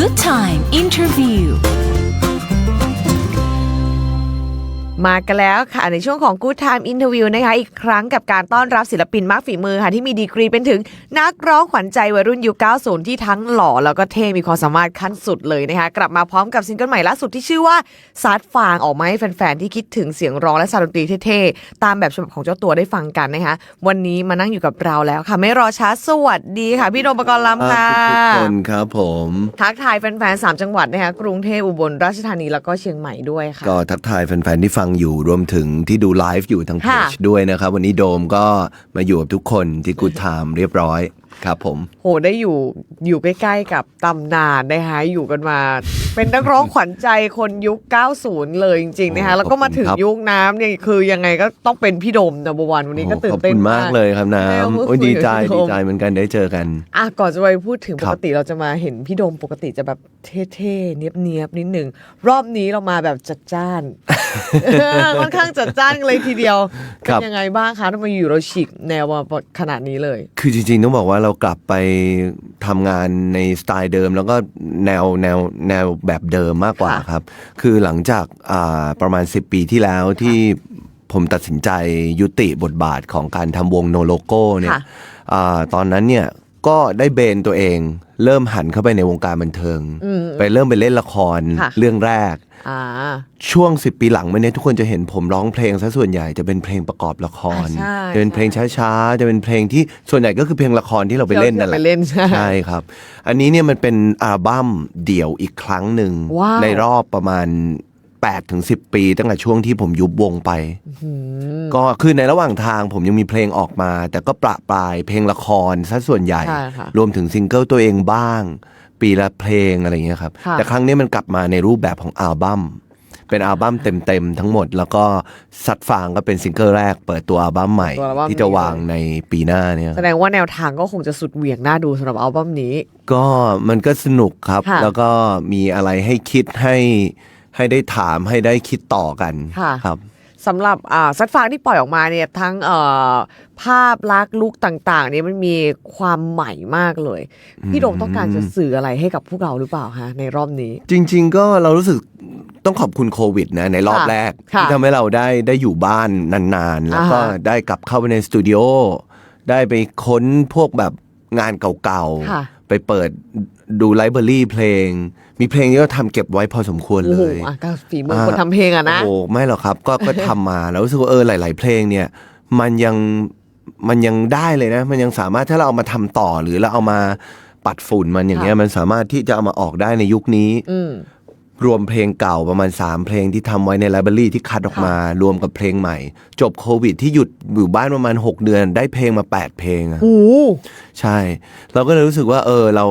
Good Time Interview มากันแล้วค่ะ ในช่วงของ Good Time Interview นะคะอีกครั้งกับการต้อนรับศิลปินมากฝีมือค่ะ ที่มีดีกรีเป็นถึงนักร้องขวัญใจวัยรุ่นยุค 90 ที่ทั้งหล่อแล้วก็เท่มีความสามารถขั้นสุดเลยนะคะ กลับมาพร้อมกับซิงเกิลใหม่ล่าสุดที่ชื่อว่าซัดฟางออกมาให้แฟนๆ ที่คิดถึงเสียงร้องและซาวด์ดนตรีเท่ๆ ตามแบบฉบับของเจ้าตัวได้ฟังกันนะคะวันนี้มานั่งอยู่กับเราแล้วค่ะ ไม่รอช้าสวัสดีค่ะ พี่โดมปกรณ์ลำค่ะทุกคนครับผมทักทายแฟนๆสามจังหวัดนะคะกรุงเทพอุบลราชธานีแล้วก็เชียงใหม่ด้วยค่ะก็ทักทายแฟนๆที่ฟังอยู่รวมถึงที่ดูไลฟ์อยู่ทางเพค่ะจด้วยนะครับ วันนี้โดมก็มาอยู่กับทุกคนที่กู d ไทม์เรียบร้อยครับผม โหได้อยู่อยู่ใกล้ๆกับตำนานนะคะอยู่กันมาเป็นนักร้องขวัญใจคนยุค 90 เลยจริงๆนะคะโอ้แล้วก็มาถึงขอบคุณครับยุคน้ำเนี่ยคือยังไงก็ต้องเป็นพี่โดมนะบวันวันนี้ก็โอ้ตื่ขนอบเต้นคุณมากเลยครับแม่น้ำพูดโอ้ยคุยดีใจกับพี่ดีโดมใจเหมือนกันได้เจอกันอะก่อนจะไปพูดถึงคปรักบติเราจะมาเห็นพี่โดมปกติจะแบบเท่ๆเนียบๆนิดหนึ่งรอบนี้เรามาแบบจัดจ้านค่อนข้างจัดจ้านกันเลยทีเดียวคเป็นรับยังไงบ้างคะทำไมอยู่เราฉีกแนวมาขนาดนี้เลย คือจริงๆต้องบอกว่าเรากลับไปทำงานในสไตล์เดิม แล้วก็แนวแนวแนวแบบเดิมมากกว่าค่ะครับ คือหลังจากอ่าประมาณ 10 ปีที่แล้วที่ผมตัดสินใจยุติบทบาทของการทำวงโนโลโก้เนี่ยค่ะอาตอนนั้นเนี่ยก็ได้เบนตัวเอง เริ่มหันเข้าไปในวงการบันเทิง ไปเริ่มไปเล่นละครค่ะเรื่องแรกอ่า ช่วง10ปีหลังมาเนี้ยทุกคนจะเห็นผมร้องเพลงซะส่วนใหญ่จะเป็นเพลงประกอบละคร อ่าใช่จะเป็นเพลงช้าๆ จะเป็นเพลงที่ส่วนใหญ่ก็คือเพลงละครที่เราไปเล่นนั่นแหละไปเล่นใช่ใช่ครับ อันนี้เนี่ยมันเป็นอัลบั้มเดี่ยวอีกครั้งหนึ่งว้าว ในรอบประมาณ8ถึง10 ปี ตั้งแต่ช่วงที่ผมยุบวงไป ก็คือในระหว่างทางผมยังมีเพลงออกมา แต่ก็ประปรายเพลงละครซะส่วนใหญ่ ใช่ค่ะ รวมถึงซิงเกิลตัวเองบ้าง ปีละเพลงอะไรอย่างเงี้ยครับ ค่ะ แต่ครั้งนี้มันกลับมาในรูปแบบของอัลบั้ม เป็นอัลบั้มเต็มๆทั้งหมด แล้วก็สัดฟางก็เป็นซิงเกิลแรก เปิดตัวอัลบั้มใหม่ ตัวอัลบั้ม ที่จะนี้วางในปีหน้าเนี่ย แสดงว่าแนวทางก็คงจะสุดเหวี่ยงน่าดูสำหรับอัลบั้มนี้ ก็มันก็สนุกครับ ค่ะแล้วก็มีอะไรให้คิดให้ให้ได้ถามให้ได้คิดต่อกันค่ะ ครับ สำหรับอ่าซัดฟางที่ปล่อยออกมาเนี่ยทั้งเอ่อภาพลักษณ์ลุกต่าง ๆ เนี่ยมันมีความใหม่มากเลย พี่โดมต้องการจะสื่ออะไรให้กับพวกเราหรือเปล่าคะในรอบนี้ จริง ๆ ก็เรารู้สึกต้องขอบคุณโควิดนะในรอบค่ะแรกค่ะที่ทำให้เราได้ได้อยู่บ้านนานๆ แล้วก็อ่าฮะได้กลับเข้าไปในสตูดิโอได้ไปค้นพวกแบบงานเก่าค่ะๆ ไปเปิดดูไลบรารีเพลง มีเพลงที่เราทำเก็บไว้พอสมควรโอ้เลโหย อะก็ฝีมือคนทำเพลงอะนะ โอ้ไม่หรอกครับก็ก็ทำมาแล้วรู้สึกว่าเออหลาย ๆ เพลงเนี่ย มันยังมันยังได้เลยนะ มันยังสามารถถ้าเราเอามาทำต่อหรือเราเอามาปัดฝุ่นมันอย่างเงี้ยค่ะมันสามารถที่จะเอามาออกได้ในยุคนี้อืม รวมเพลงเก่าประมาณ 3 เพลงที่ทำไว้ในไลบรารีที่คัดออกมารวมกับเพลงใหม่ จบโควิดที่หยุดอยู่บ้านประมาณ 6 เดือนได้เพลงมา 8 เพลงอะโอ้โหใช่ เราก็เลยรู้สึกว่า เออเรา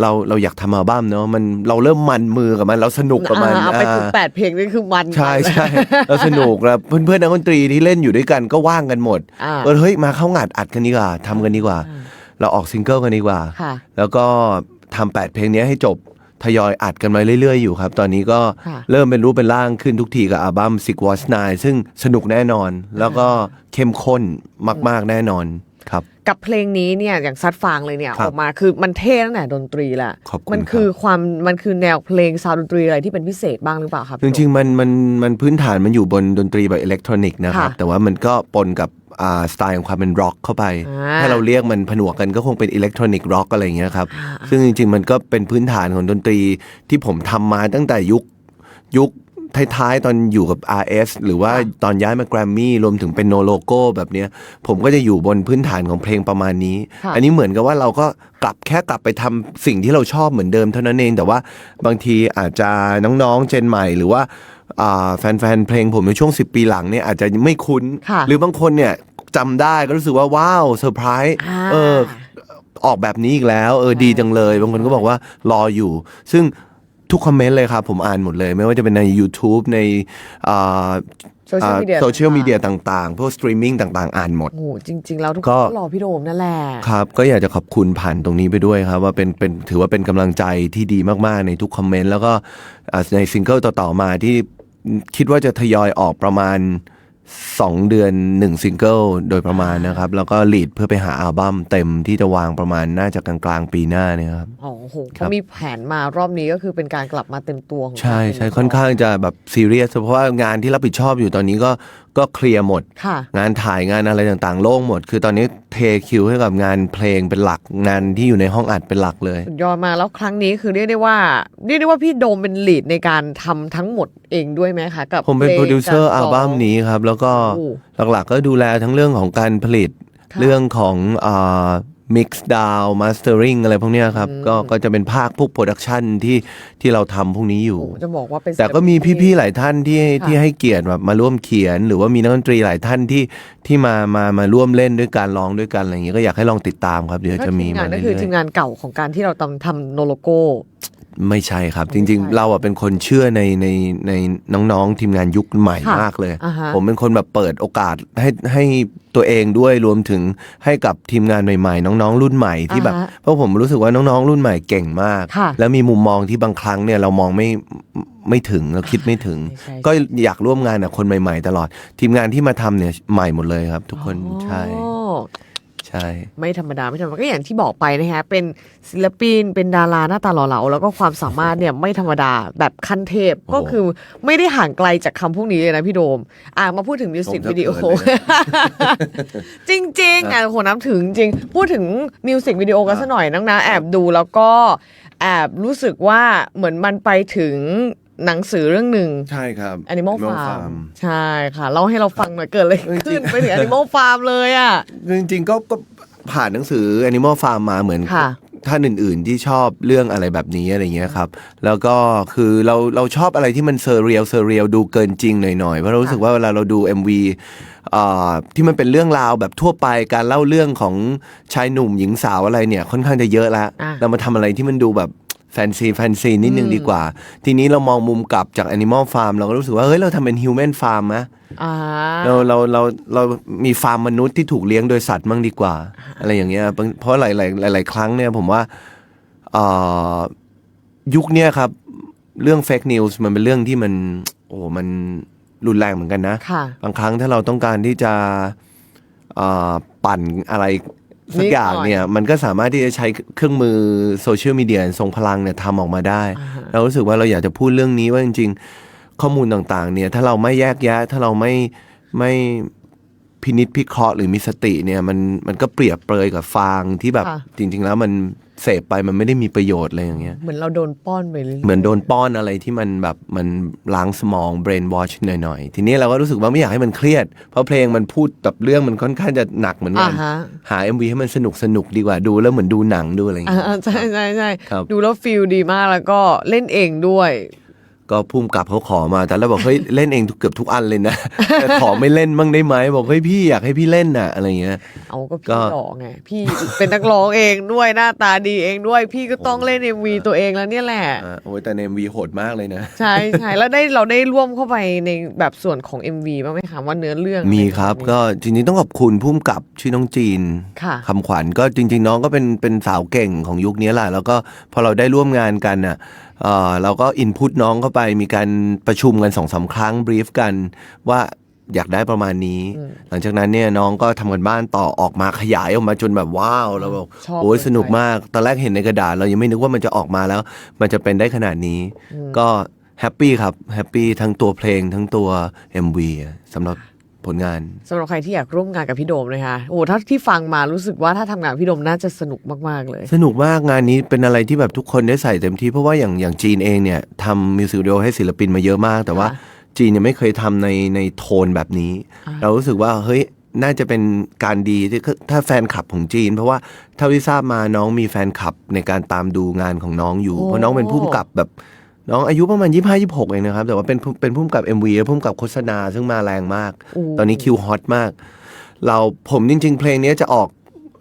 เราเราอยากทำอัลบั้มเนาะมันเราเริ่มมันมือกับมัน เราสนุกกับมันอ่าเอาไปถึงอ่าแปดเพลงนี่คือมันใช่ใช่เราสนุกแล้วเพื่อนๆนักดนตรีที่เล่นอยู่ด้วยกันก็ว่างกันหมดอ่าเออเฮ้ยมาเข้างัดอัดกันดีกว่าทำกันดีกว่า เราออกซิงเกิลกันดีกว่าค่ะแล้วก็ทำแปดเพลงนี้ให้จบ ทยอยอัดกันมาเรื่อย ๆ อยู่ครับ ตอนนี้ก็ค่ะเริ่มเป็นรูปเป็นร่างขึ้นทุกทีกับอัลบั้ม Six Was Nine ซึ่งสนุกแน่นอน แล้วก็เข้มข้นมาก ๆ แน่นอน ครับกับเพลงนี้เนี่ยอย่างซัดฟางเลยเนี่ยครัอบอกมาคือมันเท่ตั้งแต่ดนตรีแหละขอบคุณมันครับคือความมันคือแนวเพลงซาวด์ดนตรีอะไรที่เป็นพิเศษบ้างหรือเปล่าครับจริงๆมันมันมันพื้นฐานมันอยู่บนดนตรีแบบอิเล็กทรอนิกส์นะครับค่ะแต่ว่ามันก็ปนกับอ่าสไตล์ของความเป็นร็อกเข้าไปอ่าถ้าเราเรียกมันผนวกกันก็คงเป็นอิเล็กทรอนิกส์ร็อกอะไรอย่างเงี้ยครับ ซึ่งจริงๆ มันก็เป็นพื้นฐานของดนตรีที่ผมทำมาตั้งแต่ยุคยุค ท้ายๆ ตอนอยู่กับ RS หรือว่าตอนย้ายมาแกรมมี่รวมถึงเป็นโนโลโก้แบบเนี้ย ผมก็จะอยู่บนพื้นฐานของเพลงประมาณนี้ค่ะอันนี้เหมือนกับว่าเราก็กลับแค่กลับไปทำสิ่งที่เราชอบเหมือนเดิมเท่านั้นเอง แต่ว่าบางทีอาจจะน้องๆเจนใหม่หรือว่าอ่าแฟนๆเพลงผมในช่วง 10 ปีหลังเนี่ยอาจจะไม่คุ้นค่ะหรือบางคนเนี่ยจำได้ก็รู้สึกว่าว้าวเซอร์ไพรส์อ่าเออออกแบบนี้อีกแล้ว เออดีจังเลย บางคนก็บอกว่ารออยู่ ซึ่ง ทุกคอมเมนต์เลยครับผมอ่านหมดเลย ไม่ว่าจะเป็นใน YouTube ใน Social media โซเชียลมีเดียต่างๆ พวกสตรีมมิ่งต่างๆ อ่านหมด โอ้โหจริง ๆ แล้วทุกคก็ นก็รอพี่โดมนั่นแหละ ครับก็อยากจะขอบคุณผ่านตรงนี้ไปด้วยครับ ว่าเป็นเป็นถือว่าเป็นกำลังใจที่ดีมากๆ ในทุกคอมเมนต์ แล้วก็อ่าในซิงเกิลต่อ ๆ มาที่คิดว่าจะทยอยออกประมาณ สองเดือนหนึ่งซิงเกิลโดยประมาณนะครับ แล้วก็ลีดเพื่อไปหาอัลบั้มเต็มที่จะวางประมาณน่าจะกลางๆปีหน้าเนี่ยครับโอ้โหครัเขาบมีแผนมารอบนี้ก็คือเป็นการกลับมาเต็มตัวของใช่การเป็ใช่ค่อนข้างจะแบบซีเรียสเพราะว่างานที่รับผิดชอบอยู่ตอนนี้ก็ ก็เคลียร์หมด ค่ะ งานถ่ายงานอะไรต่างๆ โล่งหมด คือตอนนี้เทคิวให้กับงานเพลงเป็นหลักงานที่อยู่ในห้องอัดเป็นหลักเลยสุดยอดมากแล้วครั้งนี้คือเรียกได้ว่าเรียกได้ว่าพี่โดมเป็นลีดในการทำทั้งหมดเองด้วยไหมคะกับผมเป็นพลงโปรดิวเซอร์กาอัลบั้มร้ง นี้ครับ แล้วก็โอ้หลักๆก็ดูแลทั้งเรื่องของการผลิต ค่ะ เรื่องของอ่า mix down mastering อะไรพวกเนี้ยครับ ก็ก็จะเป็นภาคพวกโปรดักชันที่ที่เราทำพวกนี้อยู่โอ้จะบอกว่าเป็นแต่ก็มีพี่ๆหลายท่านที่ค่ะที่ให้เกียรติแบบมาร่วมเขียน หรือว่ามีนักดนตรีหลายท่านที่ที่มามามาร่วมเล่นด้วยการร้องด้วยกันอะไรอย่างเงี้ยก็อยากให้ลองติดตามครับเดี๋ยวจะมีทีงามานนั่นเรื่คือทีอยมงานเก่าของการที่เราทำทำโนโลโก้ๆ ไม่ใช่ครับจไม่ริงใช่ๆเราอะเป็นคนเชื่อในในในน้องๆทีมงานยุคใหม่ค่ะมากเลย อ่าฮะ ผมเป็นคนแบบเปิดโอกาสให้ให้ตัวเองด้วยรวมถึงให้กับทีมงานใหม่ๆ น้องๆรุ่นใหม่ที่แบบ อ่าฮะเพราะผมรู้สึกว่าน้องๆรุ่นใหม่เก่งมาก ค่ะแล้วมีมุมมองที่บางครั้งเนี่ยเรามองไม่ไม่ถึงเราคิดไม่ถึง ใช่ใช่ ก็อยากร่วมงานกับคนใหม่ ๆ ตลอด ทีมงานที่มาทำเนี่ยใหม่หมดเลยครับ ทุกคนใช่อ๋อ ใช่ ไม่ธรรมดาไม่ธรรมดาก็อย่างที่บอกไปนะฮะเป็นศิลปินเป็นดาราหน้าตาหล่อเหลาแล้วก็ความสามารถเนี่ยไม่ธรรมดาแบบขั้นเทพโอ้โหก็คือไม่ได้ห่างไกลจากคำพวกนี้เลยนะพี่โดม อะมาพูดถึงมิวสิกผมจะวิดีโอเขินเลยนะจริงๆอะโหน้ำถึงจริง พูดถึงมิวสิกวิดีโอกันสักหน่อยนังนะแอบดูแล้วก็แอบรู้สึกว่าเหมือนมันไปถึง หนังสือเรื่องหนึ่ง ใช่ครับ Animal Farm ใช่ค่ะเล่าให้เราฟังหน่อยเกิดอะไรขึ้นไปถึง Animal Farm เลยอะ จริงๆก็ก็ผ่านหนังสือ Animal Farm มาเหมือนค่ะท่านอื่น ๆ ที่ชอบเรื่องอะไรแบบนี้อะไรเงี้ยครับ แล้วก็คือเราเราชอบอะไรที่มันเซอร์เรียลเซอร์เรียลดูเกินจริงหน่อย ๆ เพราะเรารู้สึกว่าเวลาเราดู MV อ่าที่มันเป็นเรื่องราวแบบทั่วไปการเล่าเรื่องของชายหนุ่มหญิงสาวอะไรเนี่ยค่อนข้างจะเยอะแล้วอะเรามาทำอะไรที่มันดูแบบ แฟนซีแฟนซีนิดนึงดีกว่า ทีนี้เรามองมุมกลับจาก Animal Farm เราก็รู้สึกว่า เฮ้ย เราทำเป็น Human Farm นะอ่าเราเราเราเรามีฟาร์มมนุษย์ที่ถูกเลี้ยงโดยสัตว์มั่งดีกว่า อะไรอย่างเงี้ยเพราะเพราะหลายหลายหลายหลายครั้งเนี่ยผมว่าเอ่อยุคเนี้ยครับ เรื่องเฟกนิวส์มันเป็นเรื่องที่มัน โอ้มันรุนแรงเหมือนกันนะค่ะบางครั้งถ้าเราต้องการที่จะเอ่อปั่นอะไร สักนิดอย่างหน่อยเนี่ยมันก็สามารถที่จะใช้เครื่องมือโซเชียลมีเดียทรงพลังเนี่ยทำออกมาได้อ่าฮะเรารู้สึกว่าเราอยากจะพูดเรื่องนี้ว่าจริง ๆ ข้อมูลต่างๆ เนี่ย ถ้าเราไม่แยกแยะ ถ้าเราไม่ไม่พินิจพิเคราะห์หรือมีสติเนี่ยมันมันก็เปรียบเปรยกับฟางที่แบบค่ะจริง ๆ แล้วมัน เสพไปมันไม่ได้มีประโยชน์อะไรอย่างเงี้ย เหมือนเราโดนป้อนไปเรื่อยๆเหมือนโดนป้อนอะไรที่มันแบบมันล้างสมอง brain wash หน่อยๆ ทีนี้เราก็รู้สึกว่าไม่อยากให้มันเครียด เพราะเพลงมันพูดแบบเรื่องมันค่อนข้างจะหนักเหมือนกัอ่านฮะหา MV ให้มันสนุกสนุกดีกว่าดูแล้วเหมือนดูหนังดูอะไรอย่างอ่าเงี้ยใช่ใช่ใช่ครับ ดูแล้วฟิลดีมากแล้วก็เล่นเองด้วย ก็พุ่มกับเขาขอมาแต่แล้วบอกเฮ้ยเล่นเองทุกเกือบทุกอันเลยนะแต่ขอไม่เล่นบ้างได้ไหมบอกเฮ้ยพี่อยากให้พี่เล่นน่ะอะไรเงี้ยเอาก็ก็พี่หล่อไงพี่เป็นนักร้องเองด้วยหน้าตาดีเองด้วย พี่ก็ต้องเล่นเอ็มวีตัวเองแล้วเนี่ยแหละอ่าโอ้ยแต่ใน MV โหดมากเลยนะ ใช่ใช่แล้วได้เราได้ร่วมเข้าไปในแบบส่วนของ MV บ้างไหมคะว่าเนื้อเรื่องมีครับอะไก็จริงๆต้องขอบคุณพุ่มกับชื่อน้องจีนค่ะคำขวัญก็จริง ๆ น้องก็เป็นเป็นสาวเก่งของยุคนี้แหละแล้วก็พอเราได้ร่วมงานกันน่ะ เอ่อเราก็อินพุตน้องเข้าไปมีการประชุมกันสองสาครั้งบรีฟกันว่าอยากได้ประมาณนี้ หลังจากนั้นเนี่ยน้องก็ทำกันบ้านต่อออกมาขยายออกมาจนแบบว้าวเราบอกชอบโอ้ยเลยสนุกมากตอนแรกเห็นในกระดาษ เรายังไม่นึกว่ามันจะออกมาแล้ว มันจะเป็นได้ขนาดนี้ ก็แฮปปี้ครับแฮปปี้ทั้งตัวเพลงทั้งตัว MV อะสำหรับ ผลงานสำหรับใครที่อยากร่วมงานกับพี่โดมนะคะโอ้ถ้าที่ฟังมารู้สึกว่าถ้าทำงานกับพี่โดมน่าจะสนุกมาก ๆ เลย สนุกมากงานนี้เป็นอะไรที่แบบทุกคนได้ใส่เต็มที่เพราะว่าอย่างอย่างจีนเองเนี่ยทำมิวสิกวิดีโอให้ศิลปินมาเยอะมาก แต่ว่าค่ะจีนยังไม่เคยทำในในโทนแบบนี้ เรารู้สึกว่าเฮ้ยน่าจะเป็นการดีที่ถ้าแฟนคลับของจีน เพราะว่าเท่าที่ทราบมาน้องมีแฟนคลับในการตามดูงานของน้องอยู่โอ้เพราะน้องเป็นผู้กำกับแบบ น้องอายุประมาณยี่ห้ายี่หกเองนะครับ แต่ว่าเป็นผู้เป็นผู้กำกับ MV และผู้กำกับโฆษณาซึ่งมาแรงมากโอ้ตอนนี้คิวฮอตมาก เราผมจริง ๆ เพลงนี้จะออก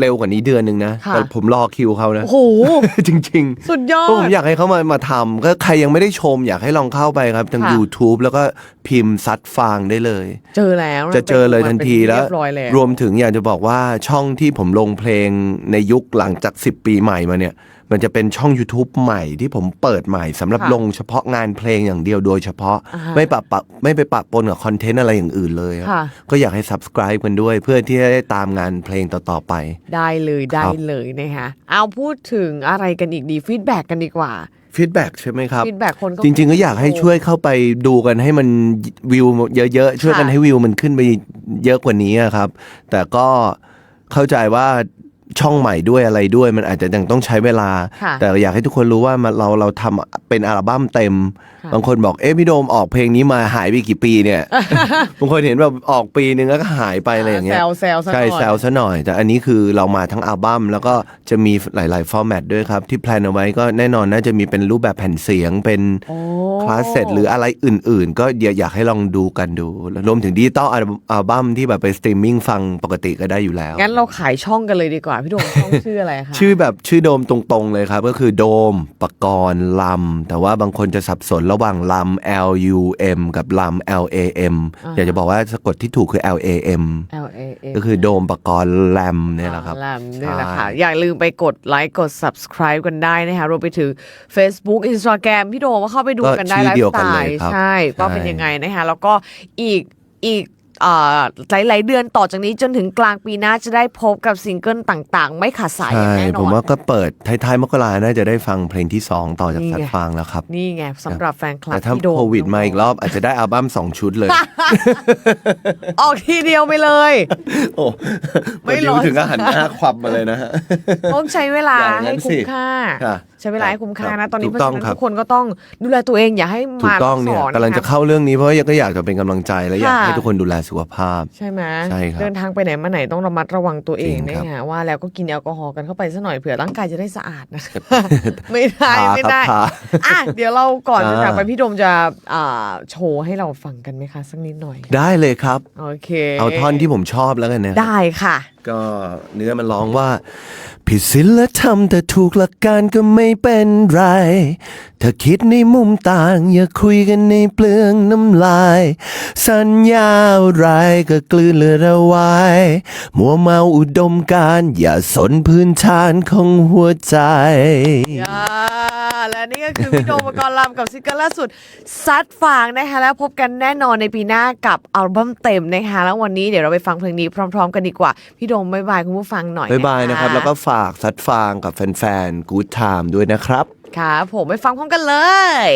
เร็วกว่านี้เดือนหนึ่งนะค่ะแต่ผมรอคิวเขานะ โอ้โห จริงสุดยอๆเพราะผมดอยากให้เขามามาทำก็ใครยังไม่ได้ชม อยากให้ลองเข้าไปครับ ทางค่ะ YouTube แล้วก็พิมพ์ซัดฟางได้เลย เจอแล้ว จะเจอเลยทันทีแล้วเรียบร้อยแล้ว รวมถึงอยากจะบอกว่าช่องที่ผมลงเพลงในยุคหลังจาก 10 ปีใหม่มาเนี่ย มันจะเป็นช่อง YouTube ใหม่ที่ผมเปิดใหม่สำหรับค่ะลงเฉพาะงานเพลงอย่างเดียวโดยเฉพาะอ่าฮะไม่ปะปะไม่ไปปะปนกับคอนเทนต์อะไรอย่างอื่นเลยอะค่ะ ก็อยากให้ subscribe กันด้วย เพื่อที่จะได้ตามงานเพลงต่อ ๆ ไป ได้เลยได้เลยนะคะเอาพูดถึงอะไรกันอีกดีฟีดแบ็กกันดีกว่า ฟีดแบ็กใช่ไหมครับฟีดแบ็กคนก็จริง ๆ ก็อยากให้ช่วยเข้าไปดูกันให้มันวิวเยอะ ๆ ช่วยกันค่ะให้วิวมันขึ้นไปเยอะกว่านี้อะครับ แต่ก็เข้าใจว่า ช่องใหม่ด้วยอะไรด้วย มันอาจจะยังต้องใช้เวลา ค่ะแต่อยากให้ทุกคนรู้ว่ามันเราเราทำเป็นอัลบั้มเต็ม ค่ะ บางคนบอกเอ๊ะพี่โดมออกเพลงนี้มาหายไปกี่ปีเนี่ย บางคนเห็นแบบออกปีนึงแล้วก็หายไปอะไรอย่างเงี้แซยวแซวซะหใช่น่อย แซวซะหน่อย แต่อันนี้คือเรามาทั้งอัลบั้มแล้วก็จะมีหลาย ๆ ฟอร์แมตด้วยครับ ที่แพลนเอาไว้ก็แน่นอนน่าจะมีเป็นรูปแบบแผ่นเสียงเป็นโอ้คลาสเซ็ตหรืออะไรอื่น ๆ ก็อยากอยากให้ลองดูกันดู รวมถึงดิจิตอลอัลบั้มที่แบบไปสตรีมมิ่งฟังปกติก็ได้อยู่แล้ว งั้นเราขายช่องกันเลยดีกว่าพี่โดมช่องชื่ออะไรคะชื่อแบบชื่อโดมตรงๆเลยครับ ก็คือโดมปกรณ์ลำ แต่ว่าบางคนจะสับสนระหว่างลำ L U M กับลำ L A M อยากจะบอกว่าสะกดที่ถูกคือ L A M L A M ก็คือโดมปกรณ์แลมเนี่ยแหละครับแลมเนี่ยแหละค่ะใช่อย่าลืมไปกดไลค์กด subscribe กันได้นะคะรวมไปถึง Facebook Instagram พี่โดมก็เข้าไปดูกันได้ก็ชื่ไลอเดียวฟ์สกัไตนเลยล์ครับใช่ว่าใช่เป็นยังไงนะคะแล้วก็อีกอีกเอ่อ หลายๆเดือนต่อจากนี้จนถึงกลางปีหน้าจะได้พบกับซิงเกิลต่าง ๆ ไม่ขาดสายอย่างใช่แน่นอนผมว่าก็เปิดท้ายๆมกราน่าจะได้ฟังเพลงที่ 2 ต่อจากนี่ไงสัตว์ฟางแล้วครับ นี่ไงสำหรับแฟนคลับแต่ถ้าพี่โดมโควิดมาอีกรอบอาจจะได้อัลบั้มสองชุดเลย ออกทีเดียวไปเลย โอ้ไม่ไม่ร้รู้อนถึงก็หันหน้าควับมาเลยนะฮะต้องใช้เวลาอย่างนั้ให้นคุ้สิมค่าค่ะใช้เวลาให้คุ้มค่าครันะบตอนนี้ถูเพกราะต้องฉะนั้นครับทุกคนก็ต้องดูแลตัวเองอย่าให้ถูมากต้องเนี่ยสอนกำลังจะเข้าเรื่องนี้เพราะว่าก็อยากจะเป็นกำลังใจและอยากค่ะให้ทุกคนดูแลสุขภาพ ใช่ไหมใช่ครับเดินทางไปไหนมาไหนต้องระมัดระวังตัวเองจริงนะครับฮะว่าแล้วก็กินแอลกอฮอล์กันเข้าไปซะหน่อยเผื่อร่างกายจะได้สะอาดนะไม่ได้พาไม่ครับได้พาอะเดี๋ยวเราก่อนจะอ่าจากไปพี่โดมจะอ่าโชว์ให้เราฟังกันไหมคะสักนิดหน่อย ได้เลยครับโอเค เอาท่อนที่ผมชอบแล้วกันนะได้ค่ะ ก็เนื้อมันร้องว่า ผิดศีลธรรมแต่ถูกหลักการก็ไม่เป็นไร ถ้าคิดในมุมต่าง อย่าคุยกันในเปลืองน้ำลาย สัญญาอะไรก็กลืนเลือดเอาไว้ มัวเมาอุดมการอย่าสนพื้นฐานของหัวใจ อ่าและนี่ก็คือพี่โดมปกรณ์ลำกับซิงเกิลล่าสุด ซัดฟางนะคะแล้วพบกันแน่นอนในปีหน้ากับอัลบั้มเต็มนะคะแล้ววันนี้เดี๋ยวเราไปฟังเพลงนี้พร้อม ๆ กันดีกว่าพี่โดมบ๊ายบายคุณผู้ฟังหน่อยบ๊ายบายนะครับ แล้วก็ฝากสัดฟางกับแฟนๆ Good Time ด้วยนะครับ ค่ะผมไปฟังพร้อมกันเลย